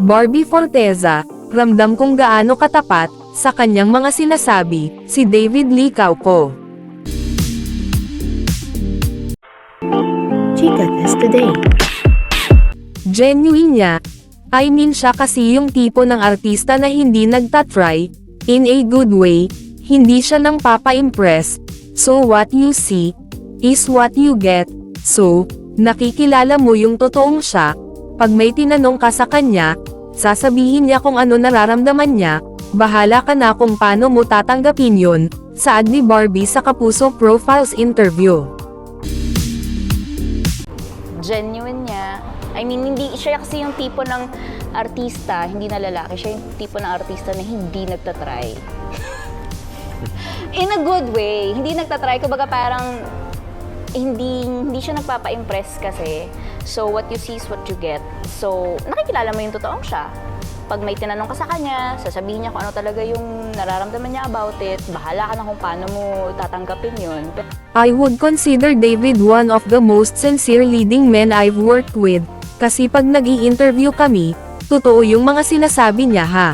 Barbie Forteza, ramdam kung gaano katapat, sa kanyang mga sinasabi, si David Lee Cauco. Chica Test Today. Genuine niya. I mean siya kasi yung tipo ng artista na hindi nagtatry, in a good way, hindi siya nang papa-impress, so what you see, is what you get, so, nakikilala mo yung totoong siya, pag may tinanong ka sa kanya, sasabihin niya kung ano nararamdaman niya, bahala ka na kung paano mo tatanggapin yun, saad ni Barbie sa Kapuso Profiles interview. genuine niya. I mean, hindi siya kasi yung tipo ng artista, hindi na lalaki. Siya yung tipo ng artista na hindi nagtatry. In a good way. Hindi nagtatry. Kumbaga parang hindi hindi siya nagpapa-impress kasi. So, what you see is what you get. So, nakikilala mo yung totoong siya. Pag may tinanong ka sa kanya, sasabihin niya kung ano talaga yung nararamdaman niya about it. Bahala ka na kung paano mo tatanggapin yun. I would consider David one of the most sincere leading men I've worked with, kasi pag nag interview kami, totoo yung mga sinasabi niya ha.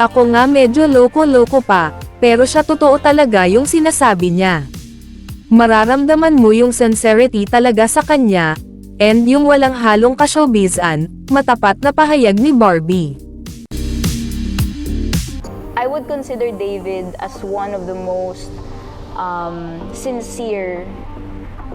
Ako nga medyo loko-loko pa, pero siya totoo talaga yung sinasabi niya. Mararamdaman mo yung sincerity talaga sa kanya, and yung walang halong kasyobizan, matapat na pahayag ni Barbie. I would consider David as one of the most um, sincere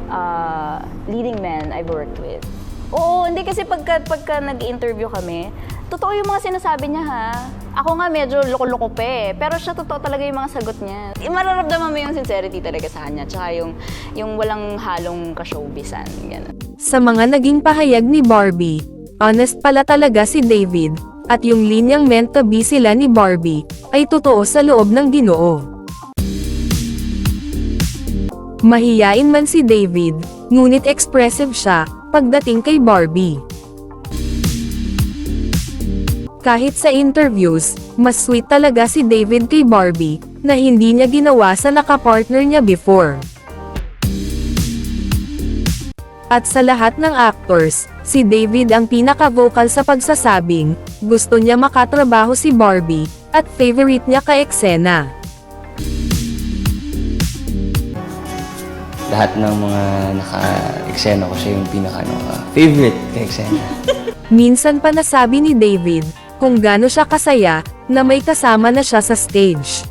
uh, leading men I've worked with. Oo, hindi kasi pagka, pagka nag-interview kami, totoo yung mga sinasabi niya ha. Ako nga medyo loko-loko pa eh, pero siya totoo talaga yung mga sagot niya. Eh, Mararamdaman mo yung sincerity talaga sa kanya, tsaka yung, yung walang halong ka-showbizan, gano'n. Sa mga naging pahayag ni Barbie, honest pala talaga si David, at yung linyang meant to be sila ni Barbie, ay totoo sa loob ng ginoo. Mahiyain man si David, ngunit expressive siya, pagdating kay Barbie. Kahit sa interviews, mas sweet talaga si David kay Barbie, na hindi niya ginawa sa nakapartner niya before. At sa lahat ng actors, si David ang pinaka-vocal sa pagsasabing, gusto niya makatrabaho si Barbie, at favorite niya ka eksena. lahat ng mga naka-eksena ko siya yung pinaka ano, ah, ka-eksena. Minsan pa nasabi ni David, kung gaano siya kasaya, na may kasama na siya sa stage.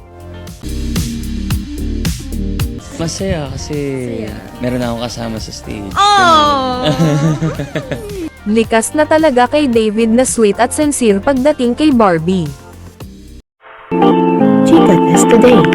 Masaya kasi Masaya. meron akong kasama sa stage. Oh! Likas na talaga kay David na sweet at sincere pagdating kay Barbie. Chica Test Today